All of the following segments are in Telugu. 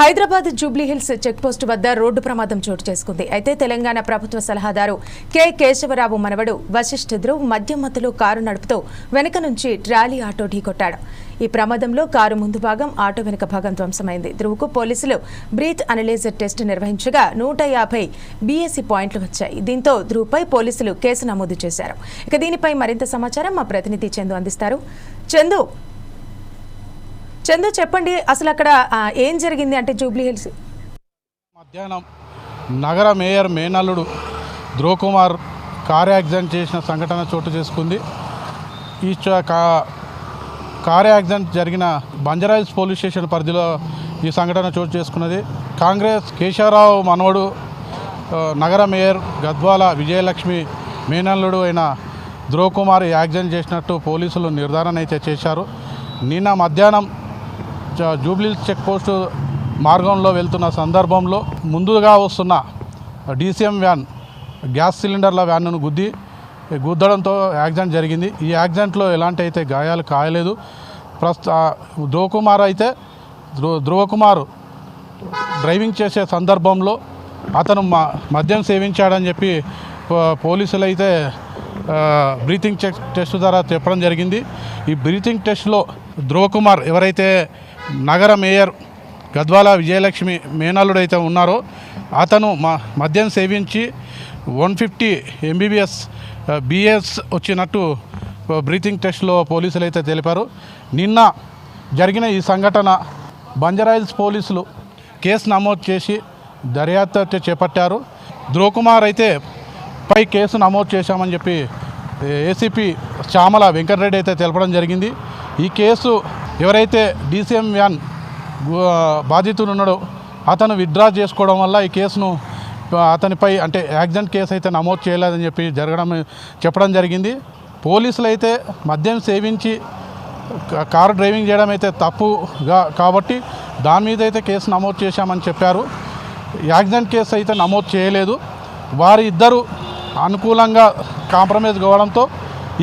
హైదరాబాద్ జూబ్లీహిల్స్ చెక్పోస్ట్ వద్ద రోడ్డు ప్రమాదం చోటు చేసుకుంది. అయితే తెలంగాణ ప్రభుత్వ సలహాదారు కె. కేశవరావు మనవడు వశిష్ఠ ధ్రువ్ మద్యం మత్తులో కారు నడుపుతూ వెనక నుంచి ట్రాలీ ఆటో ఢీకొట్టాడు. ఈ ప్రమాదంలో కారు ముందు భాగం ఆటో వెనుక భాగం ధ్వంసమైంది. ధ్రువుకు పోలీసులు బ్రీత్ అనలైజర్ టెస్ట్ నిర్వహించగా నూట యాభై బీఎస్సీ పాయింట్లు వచ్చాయి. దీంతో ధ్రువుపై పోలీసులు కేసు నమోదు చేశారు. ఇక దీనిపై మరింత సమాచారం మా ప్రతినిధి చందు అందిస్తారు. చందు చందు చెప్పండి అసలు అక్కడ ఏం జరిగింది అంటే జూబ్లీ హిల్స్? మధ్యాహ్నం నగర మేయర్ మేనల్లుడు ధ్రువకుమార్ కార్యాక్సిడెంట్ చేసిన సంఘటన చోటు చేసుకుంది. ఈ చ- కా- యాక్సిడెంట్ జరిగిన బంజరాయిల్స్ పోలీస్ స్టేషన్ పరిధిలో ఈ సంఘటన చోటు చేసుకున్నది. కాంగ్రెస్ కేశవరావు మనవడు నగర మేయర్ గద్వాల విజయలక్ష్మి మేనల్లుడు అయిన ధ్రువకుమార్ యాక్సిడెంట్ చేసినట్టు పోలీసులు నిర్ధారణ అయితే చేశారు. నిన్న మధ్యాహ్నం జూబ్లీ చెక్ పోస్టు మార్గంలో వెళ్తున్న సందర్భంలో ముందుగా వస్తున్న D C M van gas సిలిండర్ల వ్యాన్ను గుద్ది గుద్దడంతో యాక్సిడెంట్ జరిగింది. ఈ యాక్సిడెంట్లో ఎలాంటి అయితే గాయాలు కాయలేదు. ప్రస్తుత ధ్రువకుమార్ అయితే ధ్రువ ధ్రువకుమార్ డ్రైవింగ్ చేసే సందర్భంలో అతను మ మద్యం సేవించాడని చెప్పి పో- పోలీసులు అయితే బ్రీతింగ్ చెక్ టెస్ట్ ద్వారా చెప్పడం జరిగింది. ఈ బ్రీతింగ్ టెస్ట్లో ధ్రువకుమార్ ఎవరైతే నగర మేయర్ గద్వాల విజయలక్ష్మి మేనల్లుడు అయితే ఉన్నారో అతను మ మద్యం సేవించి వన్ ఫిఫ్టీ ఎంబీబీఎస్ బిఎస్ వచ్చినట్టు బ్రీతింగ్ టెస్ట్లో పోలీసులు అయితే తెలిపారు. నిన్న జరిగిన ఈ సంఘటన బంజరాయిల్స్ పోలీసులు కేసు నమోదు చేసి దర్యాప్తు అయితే చేపట్టారు. ధ్రువకుమార్ అయితే పై కేసు నమోదు చేశామని చెప్పి ఏసీపీ శ్యామల వెంకటరెడ్డి అయితే తెలపడం జరిగింది. ఈ కేసు ఎవరైతే డీసీఎం వ్యాన్ బాధితుడు ఉన్నాడో అతను విత్డ్రా చేసుకోవడం వల్ల ఈ కేసును అతనిపై అంటే యాక్సిడెంట్ కేసు అయితే నమోదు చేయలేదని చెప్పి జరగడం చెప్పడం జరిగింది. పోలీసులు అయితే మద్యం సేవించి కారు డ్రైవింగ్ చేయడం అయితే తప్పుగా కాబట్టి దాని మీద అయితే కేసు నమోదు చేశామని చెప్పారు. యాక్సిడెంట్ కేసు అయితే నమోదు చేయలేదు. వారి ఇద్దరు అనుకూలంగా కాంప్రమైజ్ కావడంతో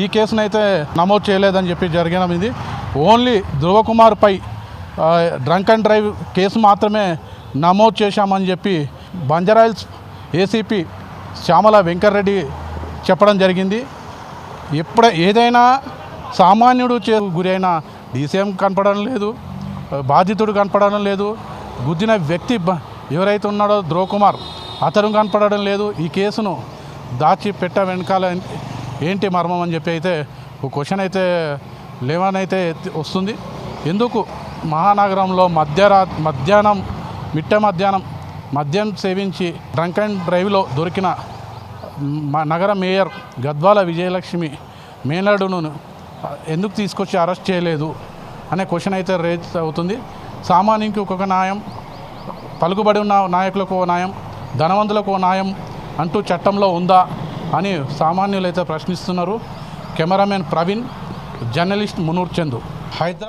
ఈ కేసును అయితే నమోదు చేయలేదని చెప్పి జరిగడం ఇది ఓన్లీ ధ్రువకుమార్పై డ్రంక్ అండ్ డ్రైవ్ కేసు మాత్రమే నమోదు చేశామని చెప్పి బంజరాయిల్స్ ఏసీపీ శ్యామల వెంకటరెడ్డి చెప్పడం జరిగింది. ఎప్పుడ ఏదైనా సామాన్యుడు చే గురైన డీసీఎం కనపడడం లేదు బాధితుడు కనపడడం లేదు గుద్దిన వ్యక్తి బ- ఎవరైతే ఉన్నాడో ధ్రువకుమార్ అతను కనపడడం లేదు ఈ కేసును దాచి పెట్ట వెనకాల ఏంటి మర్మం అని చెప్పి అయితే ఒక క్వశ్చన్ అయితే లేవనైతే వస్తుంది. ఎందుకు? మహానగరంలో మధ్యరా మధ్యాహ్నం మిట్ట మధ్యాహ్నం మద్యం సేవించి డ్రంక్ అండ్ డ్రైవ్లో దొరికిన మ- నగర మేయర్ గద్వాల విజయలక్ష్మి మేనడును ఎందుకు తీసుకొచ్చి అరెస్ట్ చేయలేదు అనే క్వశ్చన్ అయితే రేజ్ అవుతుంది. సామాన్యునికి ఒక్కొక్క న్యాయం పలుకుబడి ఉన్న నాయకులకు ఓ న్యాయం ధనవంతులకు ఓ న్యాయం అంటూ చట్టంలో ఉందా అని సామాన్యులు అయితే ప్రశ్నిస్తున్నారు. Cameraman Praveen journalist Munur Chandu Hyderabad